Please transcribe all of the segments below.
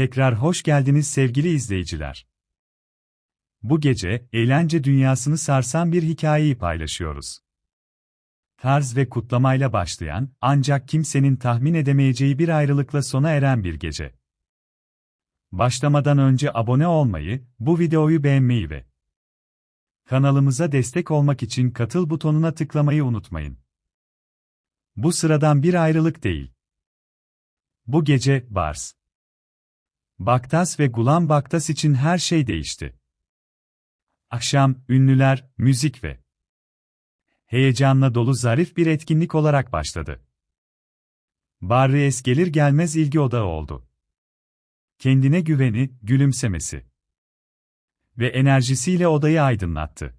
Tekrar hoş geldiniz sevgili izleyiciler. Bu gece, eğlence dünyasını sarsan bir hikayeyi paylaşıyoruz. Tarz ve kutlamayla başlayan, ancak kimsenin tahmin edemeyeceği bir ayrılıkla sona eren bir gece. Başlamadan önce abone olmayı, bu videoyu beğenmeyi ve kanalımıza destek olmak için katıl butonuna tıklamayı unutmayın. Bu sıradan bir ayrılık değil. Bu gece, Bars. Baktas ve Gulam Baktas için her şey değişti. Akşam, ünlüler, müzik ve heyecanla dolu zarif bir etkinlik olarak başladı. Barries gelir gelmez ilgi odağı oldu. Kendine güveni, gülümsemesi ve enerjisiyle odayı aydınlattı.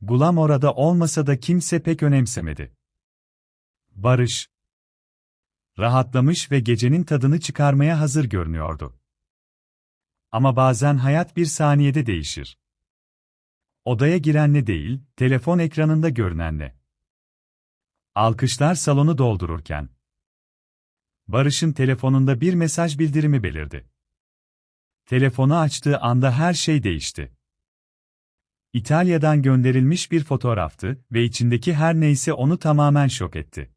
Gulam orada olmasa da kimse pek önemsemedi. Barış, rahatlamış ve gecenin tadını çıkarmaya hazır görünüyordu. Ama bazen hayat bir saniyede değişir. Odaya girenle değil, telefon ekranında görünenle. Alkışlar salonu doldururken. Barış'ın telefonunda bir mesaj bildirimi belirdi. Telefonu açtığı anda her şey değişti. İtalya'dan gönderilmiş bir fotoğraftı ve içindeki her neyse onu tamamen şok etti.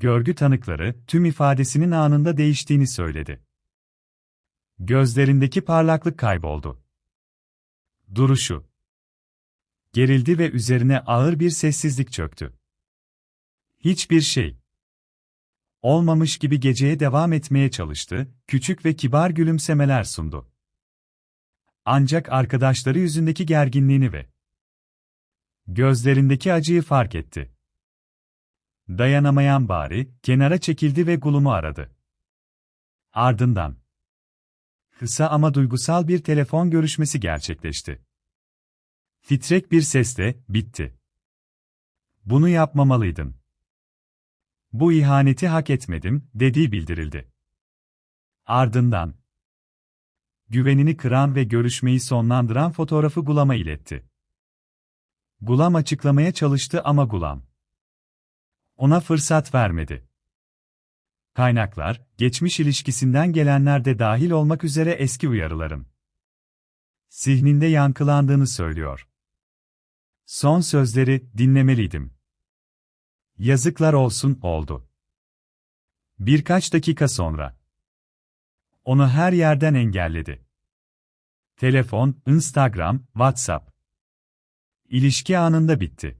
Görgü tanıkları tüm ifadesinin anında değiştiğini söyledi. Gözlerindeki parlaklık kayboldu. Duruşu gerildi ve üzerine ağır bir sessizlik çöktü. Hiçbir şey olmamış gibi geceye devam etmeye çalıştı, küçük ve kibar gülümsemeler sundu. Ancak arkadaşları yüzündeki gerginliğini ve gözlerindeki acıyı fark etti. Dayanamayan bari, kenara çekildi ve Gulum'u aradı. Ardından, kısa ama duygusal bir telefon görüşmesi gerçekleşti. Titrek bir sesle, bitti. Bunu yapmamalıydın. Bu ihaneti hak etmedim, dediği bildirildi. Ardından, güvenini kıran ve görüşmeyi sonlandıran fotoğrafı Gulam'a iletti. Gulam açıklamaya çalıştı ama Gulam, ona fırsat vermedi. Kaynaklar, geçmiş ilişkisinden gelenler de dahil olmak üzere eski uyarıların zihninde yankılandığını söylüyor. Son sözleri dinlemeliydim. Yazıklar olsun oldu. Birkaç dakika sonra onu her yerden engelledi. Telefon, Instagram, WhatsApp. İlişki anında bitti.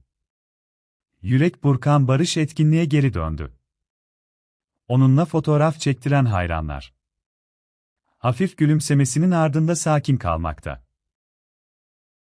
Yürek burkan Barış etkinliğe geri döndü. Onunla fotoğraf çektiren hayranlar. Hafif gülümsemesinin ardında sakin kalmakta.